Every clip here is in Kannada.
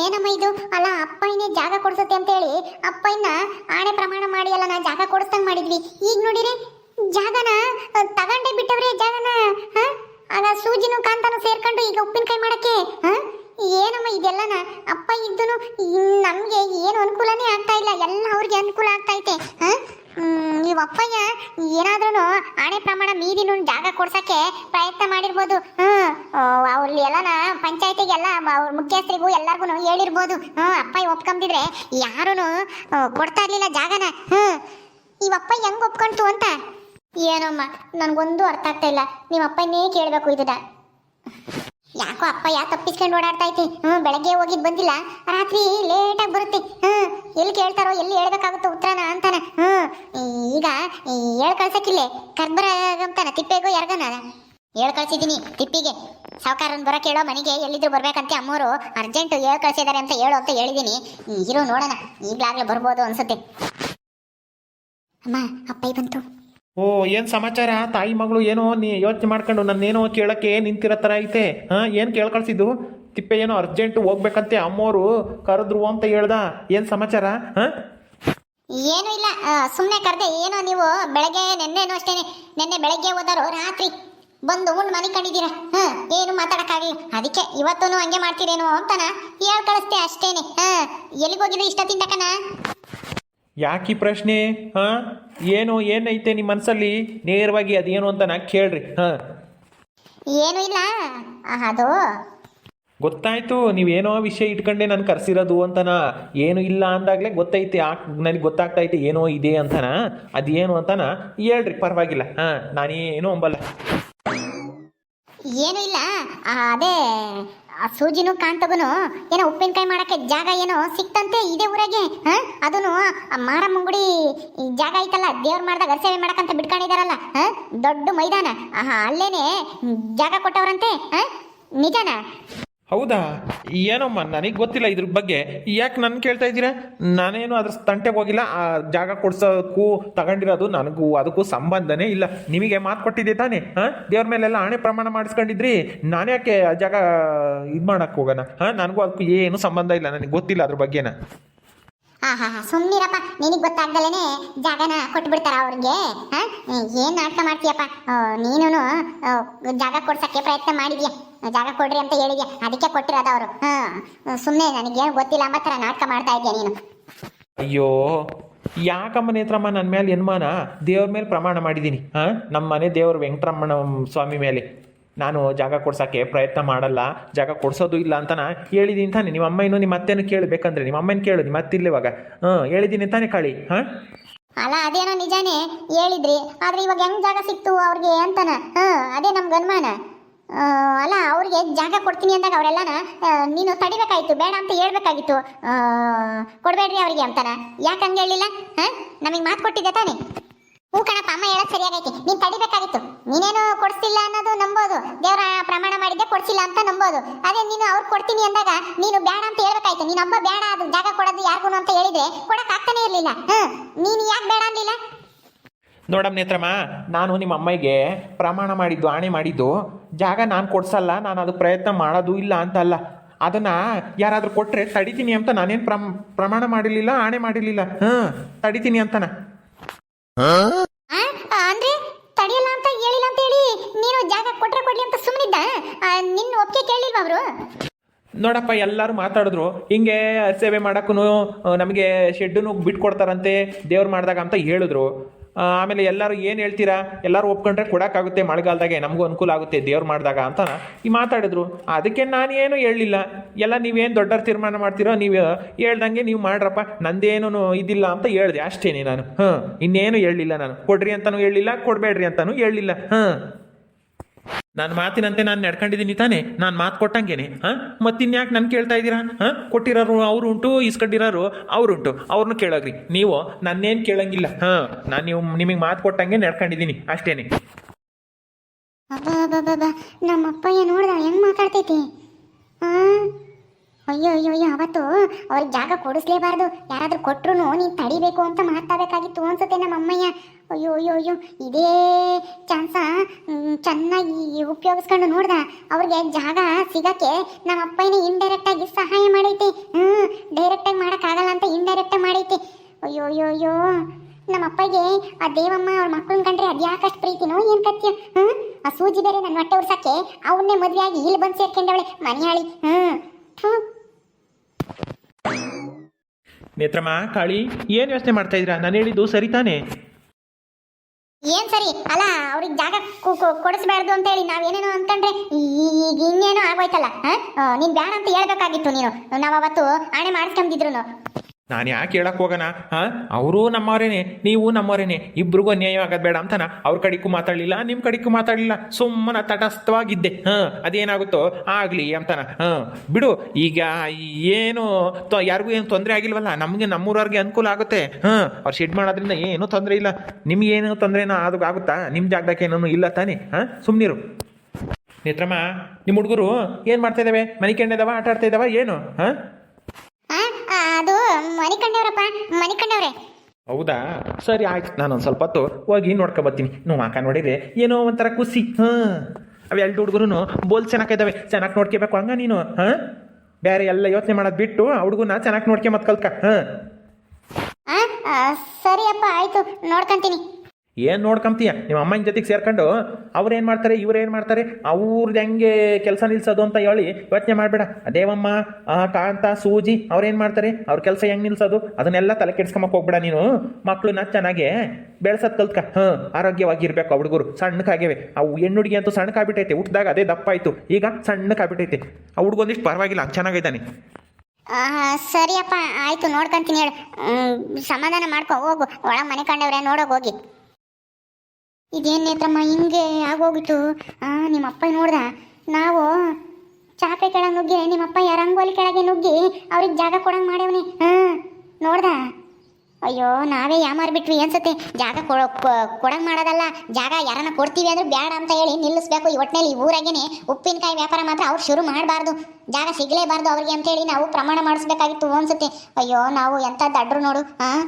ಏನಮ್ಮ ಇದು? ಅಲ್ಲ ಅಪ್ಪಯ್ಯನೇ ಜಾಗ ಕೊಡ್ಸುತ್ತೆ ಅಂತ ಹೇಳಿ ಅಪ್ಪಯ್ಯನ ಆಣೆ ಪ್ರಮಾಣ ಮಾಡಿ ಅಲ್ಲ, ನಾ ಜಾಗ ಕೊಡಿಸ್ದಂಗ್ ಮಾಡಿದ್ವಿ. ಈಗ ನೋಡಿರಿ, ಜಾಗನ ತಗೊಂಡೇ ಬಿಟ್ಟವ್ರಿ ಜಾಗನ ಆಗ ಸೂಜಿನು ಕಾಂತಾನು ಸೇರ್ಕೊಂಡು ಈಗ ಉಪ್ಪಿನಕಾಯಿ ಮಾಡಕ್ಕೆ, ಹ? ಏನಮ್ಮ ಇದೆಲ್ಲನ? ಅಪ್ಪ ಇದ್ದನು ನಮಗೆ ಏನು ಅನುಕೂಲನೇ ಆಗ್ತಾ ಇಲ್ಲ. ಎಲ್ಲ ಅವ್ರಿಗೆ ಅನುಕೂಲ ಆಗ್ತಾ ಐತೆ ನೀವು ಅಪ್ಪಯ್ಯ ಏನಾದ್ರೂ ಮೀರಿನೂ ಜಾಗ ಕೊಡ್ಸಕ್ಕೆ ಪ್ರಯತ್ನ ಮಾಡಿರ್ಬೋದು. ಹ್ಮ್. ಅವ್ರಲ್ಲಿ ಎಲ್ಲನ ಪಂಚಾಯತಿಗೆಲ್ಲ ಅವ್ರ ಮುಖ್ಯಸ್ಥರಿಗೂ ಎಲ್ಲರಿಗೂ ಹೇಳಿರ್ಬೋದು. ಹ್ಮ್ ಅಪ್ಪ ಒಪ್ಕೊಂಬಿದ್ರೆ ಯಾರೂ ಕೊಡ್ತಾ ಇರ್ಲಿಲ್ಲ ಜಾಗನ. ಹ್ಮ್. ಈ ಅಪ್ಪ ಹೆಂಗ್ ಒಪ್ಕೊಂತು ಅಂತ? ಏನಮ್ಮ, ನನ್ಗೊಂದು ಅರ್ಥ ಆಗ್ತಾ ಇಲ್ಲ. ನಿಮ್ಮ ಅಪ್ಪನೇ ಕೇಳಬೇಕು ಇದ ಯಾಕೋ ಅಪ್ಪ ಯಾ ತಪ್ಪಿಸ್ಕೊಂಡು ಓಡಾಡ್ತಾ ಐತಿ. ಹ್ಮ್, ಬೆಳಗ್ಗೆ ಹೋಗಿದ್ ಬಂದಿಲ್ಲ. ರಾತ್ರಿ ಲೇಟಾಗಿ ಬರುತ್ತೆ. ಹ್ಮ್, ಎಲ್ಲಿ ಕೇಳ್ತಾರೋ, ಎಲ್ಲಿ ಹೇಳ್ಬೇಕಾಗುತ್ತೋ ಉತ್ತರನ ಅಂತಾನ. ಈಗ ಹೇಳ್ ಕಳ್ಸಕ್ಕಿಲ್ಲೇ ಕರ್ಬರ ಅಂತಾನ ತಿಪ್ಪೆಗೋ ಯಾರ್ಗನ ಹೇಳ್ ಕಳ್ಸಿದ್ದೀನಿ, ತಿಪ್ಪಿಗೆ. ಸಾವುಕಾರನ್ ಬರ ಕೇಳೋ ಮನೆಗೆ ಎಲ್ಲಿದ್ರು ಬರ್ಬೇಕಂತೆ ಅಮ್ಮೋರು. ಅರ್ಜೆಂಟ್ ಹೇಳ್ ಕಳ್ಸಿದ್ದಾರೆ ಅಂತ ಹೇಳು ಅಂತ ಹೇಳಿದೀನಿ. ಇರೋ ನೋಡೋಣ. ಈಗ್ಲಾಗ್ಲೇ ಬರ್ಬೋದು ಅನ್ಸುತ್ತೆ. ಅಮ್ಮ ಅಪ್ಪಯ್ಯ ಬಂತು. ಓ, ಏನು ಸಮಾಚಾರ? ತಾಯಿ, ಮಗಳು ಏನೋ ನೀ ಯೋಚನೆ ಮಾಡ್ಕೊಂಡು ನನ್ನೇನೋ ಕೇಳಕ್ಕೆ ನಿಂತಿರೋ ತರ ಐತೆ. ಹಾಂ, ಏನು ಕೇಳ್ಕಳ್ಸಿದ್ದು? ತಿಪ್ಪೆ ಏನೋ ಅರ್ಜೆಂಟ್ ಹೋಗ್ಬೇಕಂತೆ ಅಮ್ಮೋರು ಕರೆದ್ರು ಅಂತ ಹೇಳ್ದ. ಏನು ಸಮಾಚಾರ? ಹಾಂ? ಏನು ಇಲ್ಲ. ಸುಮ್ಮನೆ ಕರೆದೆ ಏನೋ ನೀವು ಬೆಳಗ್ಗೆ ನೆನ್ನೆನೂ ಅಷ್ಟೇ ನೆನ್ನೆ ಬೆಳಗ್ಗೆ ಹೋದಾರು ರಾತ್ರಿ ಬಂದು ಉಂಡು ಮನೆ ಕಂಡಿದ್ದೀರಾ? ಹಾಂ ಏನು ಮಾತಾಡೋಕ್ಕಾಗಲಿಲ್ಲ. ಅದಕ್ಕೆ ಇವತ್ತೂ ಹಂಗೆ ಮಾಡ್ತೀರೇನೋ ಅಂತನ? ಹೇಳಿ ಕಳಿಸ್ತೆ ಅಷ್ಟೇನೆ? ಹಾಂ ಎಲ್ಲಿಗೆ ಹೋಗಿದ್ರು ಇಷ್ಟ ಕಣ ಯಾಕೆ ಪ್ರಶ್ನೆ? ಹಾಂ ಏನು ಏನೈತೆ ನಿಮ್ಮ ಮನಸ್ಸಲ್ಲಿ ನೇರವಾಗಿ ಅದೇನು ಅಂತ ನಾ ಕೇಳ್ರಿ. ಹಾಂ. ಏನು ಇಲ್ಲ. ಅದು ಗೊತ್ತಾಯ್ತು, ನೀವೇನೋ ವಿಷಯ ಇಟ್ಕೊಂಡೆ ನಾನು ಕರ್ಸಿರೋದು ಅಂತನ ಏನು ಇಲ್ಲ ಅಂದಾಗಲೇ ಗೊತ್ತೈತೆ, ಆ ನನಗೆ ಗೊತ್ತಾಗ್ತೈತೆ, ಏನೋ ಇದೆ ಅಂತನ. ಅದೇನು ಅಂತನ ಹೇಳ್ರಿ, ಪರವಾಗಿಲ್ಲ. ಹಾಂ, ನಾನೇನು ಅಂಬಲ್ಲ. ಏನು ಇಲ್ಲ. ಅದೇ, ಆ ಸೂಜಿನೂ ಕಾಣ್ತಗುನು ಏನೋ ಉಪ್ಪಿನಕಾಯಿ ಮಾಡಕ್ಕೆ ಜಾಗ ಏನೋ ಸಿಕ್ತಂತೆ ಇದೇ ಊರಾಗೆ. ಹಾ ಅದನ್ನು ಮಾರ ಈ ಜಾಗ ಐತಲ್ಲ, ದೇವ್ರು ಮಾಡ್ದಾಗ ಸೇವೆ ಮಾಡಕ್ಕಂತ ಬಿಟ್ಕೊಂಡಿದಾರಲ್ಲ, ಹ, ದೊಡ್ಡ ಮೈದಾನ. ಆಹಾ, ಅಲ್ಲೇನೆ ಜಾಗ ಕೊಟ್ಟವ್ರಂತೆ, ಹಾ, ನಿಜನಾ? ಹೌದಾ? ಏನಮ್ಮ, ನನಗೆ ಗೊತ್ತಿಲ್ಲ ಇದ್ರ ಬಗ್ಗೆ. ಯಾಕೆ ನನ್ನ ಕೇಳ್ತಾ ಇದ್ದೀರಾ? ನಾನೇನು ಅದ್ರ ತಂಟೆಗೆ ಹೋಗಿಲ್ಲ. ಆ ಜಾಗ ಕೊಡ್ಸೋಕ್ಕೂ ತಗೊಂಡಿರೋದು ನನಗೂ ಅದಕ್ಕೂ ಸಂಬಂಧನೇ ಇಲ್ಲ. ನಿಮಗೆ ಮಾತು ಕೊಟ್ಟಿದ್ದೆ ತಾನೇ? ಹಾಂ? ದೇವ್ರ ಮೇಲೆಲ್ಲ ಆಣೆ ಪ್ರಮಾಣ ಮಾಡಿಸ್ಕೊಂಡಿದ್ರಿ? ನಾನು ಯಾಕೆ ಆ ಜಾಗ ಇದು ಮಾಡೋಕ್ಕೆ ಹೋಗೋಣ? ಹಾಂ? ನನಗೂ ಅದಕ್ಕೂ ಏನು ಸಂಬಂಧ ಇಲ್ಲ. ನನಗೆ ಗೊತ್ತಿಲ್ಲ ಅದ್ರ ಬಗ್ಗೆನ. ಹಾ ಹಾ ಹಾ. ಸುಮ್ಮನಿರಪ್ಪ ನಿನಗೆ ಗೊತ್ತಾಗ್ದಲೇ ಜಾಗನ ಕೊಟ್ಬಿಡ್ತಾರ ಅವ್ರಿಗೆ. ಏನ್ ನಾಟಕ ಮಾಡ್ತೀಯಪ್ಪ? ನೀನು ಜಾಗ ಕೊಡ್ಸಕ್ಕೆ ಪ್ರಯತ್ನ ಮಾಡಿದ್ಯಾ? ಜಾಗ ಕೊಡ್ರಿ ಅಂತ ಹೇಳಿದ್ಯಾ? ಅದಕ್ಕೆ ಕೊಟ್ಟಿರೋದು ಅವರು. ಹಾ. ಸುಮ್ಮನೆ ನನಗೇನು ಗೊತ್ತಿಲ್ಲ ಅಂಬ ಥರ ನಾಟಕ ಮಾಡ್ತಾ ಇದ್ಯಾ ನೀನು? ಅಯ್ಯೋ ಯಾಕಮ್ಮ ನೇತ್ರಮ್ಮ ನನ್ನ ಮೇಲೆ ಅನುಮಾನ ದೇವ್ರ ಮೇಲೆ ಪ್ರಮಾಣ ಮಾಡಿದ್ದೀನಿ ಹಾಂ? ನಮ್ಮ ಮನೆ ದೇವ್ರ ವೆಂಕಟರಮಣ ಸ್ವಾಮಿ ಮೇಲೆ ನಾನು ಜಾಗ ಕೊಡ್ಸೋಕ್ಕೆ ಪ್ರಯತ್ನ ಮಾಡಲ್ಲ, ಜಾಗ ಕೊಡಿಸೋದು ಇಲ್ಲ ಅಂತ ನಾ ಹೇಳಿದ್ದೀನಿ ತಾನೆ. ನಿಮ್ಮ ಅಮ್ಮ ಇನ್ನೂ ನಿಮ್ಮ ಅತ್ತೆನೂ ಕೇಳಬೇಕಂದ್ರೆ, ನಿಮ್ಮ ಅಮ್ಮನ ಕೇಳು, ನಿಮ್ಮ ಅತ್ತಿಲ್ಲ ಇವಾಗ ಹಾಂ ಹೇಳಿದ್ದೀನಿ ತಾನೆ ಕಾಳಿ. ಹಾಂ? ಅಲ್ಲ, ಅದೇನೋ ನಿಜಾನೇ ಹೇಳಿದ್ರಿ, ಆದ್ರೆ ಇವಾಗ ಹೆಂಗ್ ಜಾಗ ಸಿಕ್ತು ಅವ್ರಿಗೆ ಅಂತಾನ? ಹಾ, ಅದೇ ನಮ್ಗೆ ಅನುಮಾನ ಅಲ್ಲ, ಅವ್ರಿಗೆ ಜಾಗ ಕೊಡ್ತೀನಿ ಅಂದಾಗ ಅವರೆಲ್ಲನ ನೀನು ತಡಿಬೇಕಾಯ್ತು, ಬೇಡ ಅಂತ ಹೇಳ್ಬೇಕಾಗಿತ್ತು. ಕೊಡ್ಬೇಡ್ರಿ ಅವ್ರಿಗೆ ಅಂತಾನ. ಯಾಕೆ ಹಂಗೆ ಹೇಳಿಲ್ಲ? ಹಾ? ನಮಗೆ ಮಾತು ಕೊಟ್ಟಿದ್ದೆ ತಾನೇ. ಹ್ಞೂ ಕಣಪ್ಪ, ಅಮ್ಮ ಹೇಳೋದು ಸರಿಯಾಗೈತಿ. ನೀನು ತಡಿಬೇಕಾಗಿತ್ತು. ನೀನೇನು ಕೊಡಿಸ್ತಿಲ್ಲ ಅನ್ನೋದು ನಂಬೋದು. ದೇವರ ಪ್ರಮಾಣ ಮಾಡಿದ್ದೆ ಕೊಡಿಸಿಲ್ಲ ಅಂತ ನಂಬೋದು. ಅದೇ ನೀನು ಅವ್ರು ಕೊಡ್ತೀನಿ ಅಂದಾಗ ನೀನು ಬೇಡ ಅಂತ ಹೇಳ್ಬೇಕಾಯ್ತು. ನೀನು ಹಬ್ಬ ಬೇಡ ಅದು ಜಾಗ ಕೊಡೋದು ಯಾರಿಗೂ ಅಂತ ಹೇಳಿದ್ರೆ ಕೊಡಕ್ ಆಗ್ತಾನೆ ಇರಲಿಲ್ಲ. ಹ್ಮ್ ನೀನು ಯಾಕೆ ಬೇಡ ಅನ್ಲಿಲ್ಲ? ನೋಡಮ್ಮ ನೇತ್ರಮ್ಮ ನಾನು ನಿಮ್ಮ ಅಮ್ಮಗೆ ಪ್ರಮಾಣ ಮಾಡಿದ್ದು ಆಣೆ ಮಾಡಿದ್ದು ಜಾಗ ನಾನು ಕೊಡ್ಸಲ್ಲ ನಾನು ಅದು ಪ್ರಯತ್ನ ಮಾಡೋದು ಇಲ್ಲ ಅಂತಲ್ಲ ಅದನ್ನು ಯಾರಾದರೂ ಕೊಟ್ಟರೆ ತಡಿತೀನಿ ಅಂತ ನಾನೇನು ಪ್ರಮ್ ಪ್ರಮಾಣ ಮಾಡಿರಲಿಲ್ಲ ಆಣೆ ಮಾಡಿರಲಿಲ್ಲ. ಹಾಂ ತಡಿತೀನಿ ಅಂತನ ಆ? ಆ, ಅಂದ್ರೆ ತಡಿಯಲ್ಲ ಅಂತ ಹೇಳಿಲ್ಲ ಅಂತ ಹೇಳಿ ನೀನು ಜಾಗ ಕೊಟ್ರೆ ಕೊಡ್ಲಿ ಅಂತ ಸುಮ್ಮನಿದ್ದ ನಿನ್ನ ಒಪ್ಪಿಗೆ ಕೇಳಿಲ್ವ ಅವರು? ನೋಡಪ್ಪ, ಎಲ್ಲರೂ ಮಾತಾಡಿದ್ರು. ಹಿಂಗೆ ಸೇವೆ ಮಾಡೋಕ್ಕೂ ನಮಗೆ ಶೆಡ್ಡನ್ನು ಬಿಟ್ಕೊಡ್ತಾರಂತೆ, ದೇವ್ರು ಮಾಡಿದಾಗ ಅಂತ ಹೇಳಿದ್ರು. ಆಮೇಲೆ ಎಲ್ಲರೂ ಏನು ಹೇಳ್ತೀರಾ? ಎಲ್ಲರೂ ಒಪ್ಕೊಂಡ್ರೆ ಕೊಡೋಕ್ಕಾಗುತ್ತೆ ಮಳೆಗಾಲದಾಗೆ, ನಮಗೂ ಅನುಕೂಲ ಆಗುತ್ತೆ ದೇವ್ರು ಮಾಡಿದಾಗ ಅಂತ ಈ ಮಾತಾಡಿದ್ರು. ಅದಕ್ಕೆ ನಾನು ಏನು ಹೇಳಲಿಲ್ಲ. ಎಲ್ಲ ನೀವೇನು ದೊಡ್ಡ ತೀರ್ಮಾನ ಮಾಡ್ತೀರೋ, ನೀವು ಹೇಳ್ದಂಗೆ ನೀವು ಮಾಡ್ರಪ್ಪ. ನಂದೇನೂ ಇದಿಲ್ಲ ಅಂತ ಹೇಳಿದೆ. ಅಷ್ಟೇನೆ ನಾನು. ಹಾಂ ಇನ್ನೇನು ಹೇಳಲಿಲ್ಲ ನಾನು. ಕೊಡ್ರಿ ಅಂತಲೂ ಹೇಳಲಿಲ್ಲ, ಕೊಡಬೇಡ್ರಿ ಅಂತಲೂ ಹೇಳಲಿಲ್ಲ. ಹಾಂ ನಾನು ಮಾತಿನಂತೆ ನಾನು ನಡ್ಕೊಂಡಿದ್ದೀನಿ ತಾನೆ, ನಾನು ಮಾತು ಕೊಟ್ಟಂಗೇನೆ, ಹಾಂ? ಮತ್ತಿನ್ಯಾಕೆ ನಾನು ಕೇಳ್ತಾ ಇದ್ದೀರಾ, ಹಾಂ? ಕೊಟ್ಟಿರೋರು ಅವರು ಉಂಟು ಇಸ್ಕೊಂಡಿರೋರು ಅವ್ರುಂಟು ಅವ್ರನ್ನೂ ಕೇಳೋಗ್ರಿ. ನೀವು ನನ್ನೇನು ಕೇಳಂಗಿಲ್ಲ, ಹಾಂ? ನಾನು ನೀವು ನಿಮಗೆ ಮಾತು ಕೊಟ್ಟಂಗೆ ನಡ್ಕೊಂಡಿದ್ದೀನಿ, ಅಷ್ಟೇನೆ. ನಮ್ಮಪ್ಪ ನಮ್ಮ ನೋಡ್ದ, ಹೆಂಗ್ ಮಾತಾಡ್ತೈತಿ? ಅಯ್ಯೋ ಅಯ್ಯೋ ಅಯ್ಯೋ, ಅವತ್ತು ಅವ್ರಿಗೆ ಜಾಗ ಕೊಡಿಸ್ಲೇಬಾರ್ದು. ಯಾರಾದರೂ ಕೊಟ್ರೂ ನೀನು ತಡಿಬೇಕು ಅಂತ ಮಾತಾಡಬೇಕಾಗಿತ್ತು ಅನ್ಸುತ್ತೆ ನಮ್ಮ ಅಮ್ಮಯ್ಯ. ಅಯ್ಯೋ ಅಯ್ಯೋ ಅಯ್ಯೋ, ಇದೇ ಚಾನ್ಸ ಚೆನ್ನಾಗಿ ಉಪಯೋಗಿಸ್ಕೊಂಡು ನೋಡ್ದ. ಅವ್ರಿಗೆ ಜಾಗ ಸಿಗಕ್ಕೆ ನಮ್ಮ ಅಪ್ಪನೇ ಇಂಡೈರೆಕ್ಟಾಗಿ ಸಹಾಯ ಮಾಡೈತಿ. ಹ್ಞೂ ಡೈರೆಕ್ಟಾಗಿ ಮಾಡೋಕ್ಕಾಗಲ್ಲ ಅಂತ ಇಂಡೈರೆಕ್ಟಾಗಿ ಮಾಡೈತಿ. ಅಯ್ಯೋ ಅಯ್ಯೋ ಅಯ್ಯೋ, ನಮ್ಮ ಅಪ್ಪಗೆ ಆ ದೇವಮ್ಮ ಅವ್ರ ಮಕ್ಕಳನ್ನ ಕಂಡ್ರೆ ಅದು ಯಾಕಷ್ಟು ಪ್ರೀತಿನೋ ಏನು ಕತ್ಯ ಹ್ಞೂ ಆ ಸೂಜಿ ಬೇರೆ ನನ್ನ ಹೊಟ್ಟೆ ಉರ್ಸಕ್ಕೆ, ಅವನ್ನೇ ಮದುವೆಯಾಗಿ ಇಲ್ಲಿ ಬಂದು ಸೇರ್ಕೊಂಡವಳೆ, ಮನೆಯಾಳಿ. ಹ್ಞೂ ಹ್ಞೂ ನೇತ್ರಮ್ಮ, ಕಾಳಿ, ಏನ್ ಯೋಚನೆ ಮಾಡ್ತಾ ಇದ್ರ ನಾನು ಹೇಳಿದ್ದು ಸರಿ ತಾನೆ? ಏನ್ ಸರಿ? ಅಲ್ಲ, ಅವ್ರಿಗೆ ಜಾಗ ಕೊಡಿಸ್ಬಾರ್ದು ಅಂತ ಹೇಳಿ ನಾವೇನೇನೋ ಅನ್ಕೊಂಡ್ರೆ ಈಗ ಇನ್ನೇನೋ ಆಗೋಯ್ತಲ್ಲ ನೀನ್ ಬ್ಯಾಡ ಅಂತ ಹೇಳ್ಬೇಕಾಗಿತ್ತು ನೀನು. ನಾವ್ ಅವತ್ತು ಆಣೆ ಮಾಡಿಸ್ಕೊಂಬಿದ್ರು ನಾನು ಯಾಕೆ ಹೇಳಕ್ ಹೋಗೋಣ ಹಾಂ? ಅವರು ನಮ್ಮವರೇನೆ, ನೀವು ನಮ್ಮವರೇನೆ. ಇಬ್ರಿಗೂ ಅನ್ಯಾಯ ಆಗೋದು ಬೇಡ ಅಂತನ? ಅವ್ರ ಕಡೆಗೂ ಮಾತಾಡಲಿಲ್ಲ ನಿಮ್ಮ ಕಡೆಗೂ ಮಾತಾಡಲಿಲ್ಲ. ಸುಮ್ಮನೆ ತಟಸ್ಥವಾಗಿದ್ದೆ. ಹಾಂ, ಅದೇನಾಗುತ್ತೋ ಆಗಲಿ ಅಂತನ. ಹಾಂ, ಬಿಡು, ಈಗ ಏನು ತೊ- ಯಾರಿಗೂ ಏನು ತೊಂದರೆ ಆಗಿಲ್ವಲ್ಲ? ನಮಗೆ ನಮ್ಮೂರವ್ರಿಗೆ ಅನುಕೂಲ ಆಗುತ್ತೆ. ಹಾಂ, ಅವ್ರು ಶೆಡ್ ಮಾಡೋದ್ರಿಂದ ಏನೂ ತೊಂದರೆ ಇಲ್ಲ. ನಿಮಗೇನು ತೊಂದರೆನೋ ಅದು ಆಗುತ್ತಾ? ನಿಮ್ಮ ಜಾಗದಕ್ಕೆ ಏನೂ ಇಲ್ಲ ತಾನೇ? ಹಾಂ ಸುಮ್ಮನಿರು ನೇತ್ರಮ್ಮ ನಿಮ್ಮ ಹುಡುಗರು ಏನು ಮಾಡ್ತಾ ಇದ್ದಾವೆ ಮನೆ ಇದಾವ ಆಟ ಆಡ್ತಾ ಇದ್ದಾವ ಏನು? ಹಾಂ? ಮನಿ ಕಂಡವ್ರಪ್ಪ ಮನಿ ಕಂಡವ್ರೆ ಹೌದಾ? ಸರಿ ಆಯ್ತು ನಾನು ಒಂದು ಸ್ವಲ್ಪ ಹೊತ್ತು ಹೋಗಿ ನೋಡ್ಕೊಬತ್ತೀನಿ ನೀವು ಮಾಕ ನೋಡಿದ್ರೆ ಏನೋ ಒಂಥರ ಖುಷಿ ಹಾಂ. ಅವು ಎರಡು ಹುಡುಗರು ಬೋಲ್ ಚೆನ್ನಾಗಿದ್ದಾವೆ ಚೆನ್ನಾಗಿ ನೋಡ್ಕೋಬೇಕು ಹಂಗ ನೀನು ಹಾಂ? ಬೇರೆ ಎಲ್ಲ ಯೋಚನೆ ಮಾಡೋದು ಬಿಟ್ಟು ಆ ಹುಡುಗನ ಚೆನ್ನಾಗಿ ಮತ್ತೆ ಕಲ್ಕ ಹಾಂ. ಆ, ಸರಿ ಸರಿಯಪ್ಪ ಆಯ್ತು ನೋಡ್ಕೊಂತೀನಿ. ಏನು ನೋಡ್ಕೊಂತೀಯ? ನಿಮ್ಮ ಅಮ್ಮನ ಜೊತೆಗೆ ಸೇರ್ಕೊಂಡು ಅವ್ರು ಏನು ಮಾಡ್ತಾರೆ, ಇವ್ರು ಏನು ಮಾಡ್ತಾರೆ ಅವ್ರದ್ದು ಹೆಂಗೆ ಕೆಲಸ ನಿಲ್ಸೋದು ಅಂತ ಹೇಳಿ ಯೋಚನೆ ಮಾಡಬೇಡ. ದೇವಮ್ಮ ಕಾಂತ, ಸೂಜಿ ಅವ್ರು ಏನು ಮಾಡ್ತಾರೆ? ಅವ್ರ ಕೆಲಸ ಹೆಂಗೆ ನಿಲ್ಸೋದು? ಅದನ್ನೆಲ್ಲ ತಲೆ ಕೆಡ್ಸ್ಕೊಂಬಕ್ಕೆ ಹೋಗ್ಬೇಡ ನೀನು. ಮಕ್ಕಳನ್ನ ಚೆನ್ನಾಗೆ ಬೆಳೆಸೋದು ಕಲ್ತ್ಕ. ಹಾಂ ಆರೋಗ್ಯವಾಗಿರ್ಬೇಕು ಆ ಹುಡುಗರು. ಸಣ್ಣಕ್ಕಾಗಿವೆ ಅವು ಹೆಣ್ಣು ಹುಡುಗಿ ಅಂತೂ ಸಣ್ಣಕ್ಕಾಗ್ಬಿಟ್ಟೈತೆ. ಹುಟ್ಟಿದಾಗ ಅದೇ ದಪ್ಪ ಆಯಿತು ಈಗ ಸಣ್ಣಕ್ಕಾಗ್ಬಿಟ್ಟೈತೆ. ಆ ಹುಡುಗೊಂದಿಷ್ಟು ಪರವಾಗಿಲ್ಲ, ಚೆನ್ನಾಗಿದ್ದಾನೆ. ಸರಿಯಪ್ಪ, ಆಯ್ತು, ನೋಡ್ಕೊಂತೀನಿ ಹೇಳು. ಸಮಾಧಾನ ಮಾಡ್ಕೊ, ಹೋಗು. ಒಳಗೆ ಮನೆ ಕಂಡವ್ರೆ ನೋಡೋಗಿ ಹೋಗಿ. ಇದೇನು ನೇತ್ರಮ್ಮ, ಹಿಂಗೆ ಆಗೋಗಿತ್ತು? ನಿಮ್ಮ ಅಪ್ಪ ನೋಡ್ದ? ನಾವು ಚಾಪೆ ಕೆಳಗೆ ನುಗ್ಗಿ ನಿಮ್ಮಪ್ಪ ರಂಗೋಲಿ ಕೆಳಗೆ ನುಗ್ಗಿ ಅವ್ರಿಗೆ ಜಾಗ ಕೊಡಂಗೆ ಮಾಡ್ಯವನಿ. ಹಾಂ ನೋಡ್ದ? ಅಯ್ಯೋ, ನಾವೇ ಯಾಮಾರ್ಬಿಟ್ವಿ ಬಿಟ್ವಿ ಅನ್ಸತ್ತೆ ಜಾಗ ಕೊಡೋ ಕೊಡಂಗೆ ಮಾಡೋದಲ್ಲ, ಜಾಗ ಯಾರನ್ನ ಕೊಡ್ತೀವಿ ಅಂದ್ರೆ ಬೇಡ ಅಂತ ಹೇಳಿ ನಿಲ್ಲಿಸ್ಬೇಕು. ಈ ಒಟ್ಟಿನಲ್ಲಿ ಈ ಊರಾಗೇನೆ ಉಪ್ಪಿನಕಾಯಿ ವ್ಯಾಪಾರ ಮಾತ್ರ ಅವ್ರು ಶುರು ಮಾಡಬಾರ್ದು. ಜಾಗ ಸಿಗಲೇಬಾರ್ದು ಅವ್ರಿಗೆ ಅಂತೇಳಿ ನಾವು ಪ್ರಮಾಣ ಮಾಡಿಸ್ಬೇಕಾಗಿತ್ತು ಅನ್ಸುತ್ತೆ ಅಯ್ಯೋ, ನಾವು ಎಂಥ ದಡ್ರು ನೋಡು ಹಾಂ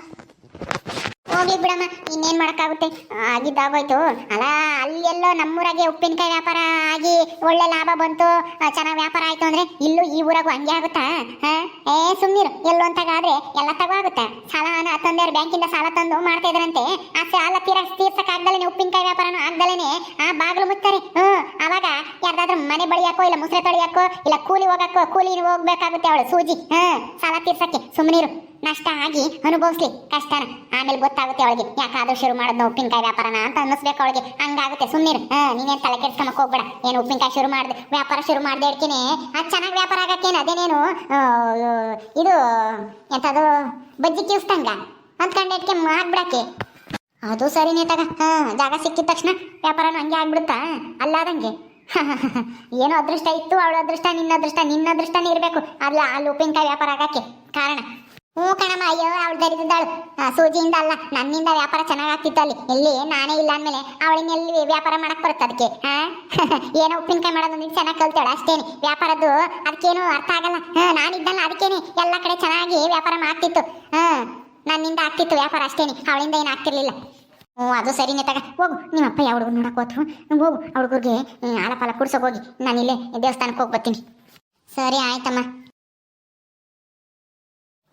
ಹೋಗ್ಲಿ ಬಿಡಮ್ಮ, ಇನ್ನೇನ್ ಮಾಡಕ್ಕಾಗುತ್ತೆ? ಆಗಿದ್ದಾಗೋಯ್ತು. ಅಲ್ಲ, ಅಲ್ಲೆಲ್ಲೋ ನಮ್ಮೂರಾಗೆ ಉಪ್ಪಿನಕಾಯಿ ವ್ಯಾಪಾರ ಆಗಿ ಒಳ್ಳೆ ಲಾಭ ಬಂತು. ಚೆನ್ನಾಗಿ ವ್ಯಾಪಾರ ಆಯ್ತು ಅಂದ್ರೆ ಇಲ್ಲೂ ಈ ಊರಾಗೂ ಹಂಗೆ ಆಗುತ್ತಾ? ಹಾಂ ಏ ಸುಮ್ಮನಿರು ಎಲ್ಲೋ ಅಂತಾಗಾದ್ರೆ ಎಲ್ಲ ತಗೋ ಆಗುತ್ತಾ ಸಾಲನ ತಂದೆಯವ್ರು ಬ್ಯಾಂಕಿಂದ ಸಾಲ ತಂದು ಮಾಡ್ತಾ ಇದ್ರಂತೆ ಆ ಸಾಲ ತೀರ ತೀರ್ಸಕ್ ಆಗ್ದಲೇನೆ ಉಪ್ಪಿನಕಾಯಿ ವ್ಯಾಪಾರನೂ ಆಗ್ದಲೇನೆ. ಆ, ಬಾಗಿಲು ಮುತ್ತಾರೆ ಹ್ಮ್ ಅವಾಗ ಯಾರ್ದಾದ್ರೂ ಮನೆ ಬಳಿಯಾಕೋ ಇಲ್ಲ ಮುಸ್ರೆ ತೊಳಿಯಾಕೋ ಇಲ್ಲ ಕೂಲಿ ಹೋಗಕ್ಕೋ, ಕೂಲಿ ಹೋಗ್ಬೇಕಾಗುತ್ತೆ ಅವಳು ಸೂಜಿ. ಹಾ ಸಾಲ ತೀರ್ಸಕ್ಕೆ. ಸುಮ್ಮನಿರು ನಷ್ಟ ಆಗಿ ಅನುಭವಿಸ್ಲಿ. ಕಷ್ಟನ. ಆಮೇಲೆ ಗೊತ್ತಾಗುತ್ತೆ ಅವಳಿಗೆ. ಯಾಕಾದ್ರೂ ಶುರು ಮಾಡೋದು ಉಪ್ಪಿನಕಾಯಿ ವ್ಯಾಪಾರನ ಅಂತ ಅನ್ನಿಸ್ಬೇಕು ಅವಳಿಗೆ. ಹಂಗಾಗುತ್ತೆ. ಸುಮ್ಮನಿರು ಹಾ, ನೀನೇನು ತಲೆ ಕೆಡ್ಸ್ಕೊಂಬಕ್ ಹೋಗ್ಬೇಡ. ಏನು ಉಪ್ಪಿನಕಾಯಿ ಶುರು ಮಾಡಿದೆ, ವ್ಯಾಪಾರ ಶುರು ಮಾಡ್ದೆ ಇಡ್ತೀನಿ ಅದು ಚೆನ್ನಾಗಿ ವ್ಯಾಪಾರ ಆಗಕ್ಕೇನು? ಅದೇನೇನು? ಇದು ಎಂತದು ಬಜ್ಜಿ ಕಿವ್ಸ್ತಂಗ ಅಂದ್ಕೊಂಡು ಇಟ್ಕೆ ಆಗ್ಬಿಡಕ್ಕೆ ಅದು ಸರಿನೇ ತಗ. ಹಾ, ಜಾಗ ಸಿಕ್ಕಿದ ತಕ್ಷಣ ವ್ಯಾಪಾರನೂ ಹಂಗೆ ಆಗ್ಬಿಡುತ್ತಾ? ಅಲ್ಲಾದಂಗೆ. ಏನೋ ಅದೃಷ್ಟ ಇತ್ತು, ಅವಳ ಅದೃಷ್ಟ, ನಿನ್ನ ಅದೃಷ್ಟ, ನಿನ್ನ ಅದೃಷ್ಟನೇ ಇರಬೇಕು. ಅಲ್ಲ ಅಲ್ಲಿ ಉಪ್ಪಿನಕಾಯಿ ವ್ಯಾಪಾರ ಆಗಕ್ಕೆ ಕಾರಣ. ಹ್ಞೂ ಕಣಮ್ಮ, ಅಯ್ಯೋ, ಅವಳು ದರಿದ್ದಾಳು ಸೂಜಿಯಿಂದ ಅಲ್ಲ, ನನ್ನಿಂದ ವ್ಯಾಪಾರ ಚೆನ್ನಾಗಾಗ್ತಿತ್ತು ಅಲ್ಲಿ. ಎಲ್ಲಿ ನಾನೇ ಇಲ್ಲ ಅಂದಮೇಲೆ ಅವಳಿನ ಎಲ್ಲಿ ವ್ಯಾಪಾರ ಮಾಡಕ್ ಬರುತ್ತೆ ಅದಕ್ಕೆ ಹಾ ಏನೋ ಉಪ್ಪಿನಕಾಯಿ ಮಾಡೋದು ಚೆನ್ನಾಗಿ ಕಲ್ತಾಳೆ, ಅಷ್ಟೇನೆ. ವ್ಯಾಪಾರದ್ದು ಅದಕ್ಕೇನು ಅರ್ಥ ಆಗಲ್ಲ. ಹಾ ನಾನಿದ್ದಲ್ಲ, ಅದಕ್ಕೇನೆ. ಎಲ್ಲ ಕಡೆ ಚೆನ್ನಾಗಿ ವ್ಯಾಪಾರ ಮಾಡ್ತಿತ್ತು. ಹಾ ನನ್ನಿಂದ ಆಗ್ತಿತ್ತು ವ್ಯಾಪಾರ ಅಷ್ಟೇನೆ. ಅವಳಿಂದ ಏನು ಆಗ್ತಿರ್ಲಿಲ್ಲ. ಹ್ಞೂ, ಅದು ಸರಿನೇ ತಗ. ಹೋಗು ನಿಮ್ಮ ಅಪ್ಪ ಯಾವ ಹುಡುಗರು ನೋಡಕ್ ಹೋದ್ರು? ಹೋಗು, ಆ ಹುಡುಗರಿಗೆ ಆಲಪಾಲ ಕುಡ್ಸೋಕೆ ಹೋಗಿ. ನಾನು ಇಲ್ಲೇ ದೇವಸ್ಥಾನಕ್ಕೆ ಹೋಗಿ ಬರ್ತೀನಿ. ಸರಿ, ಆಯ್ತಮ್ಮ.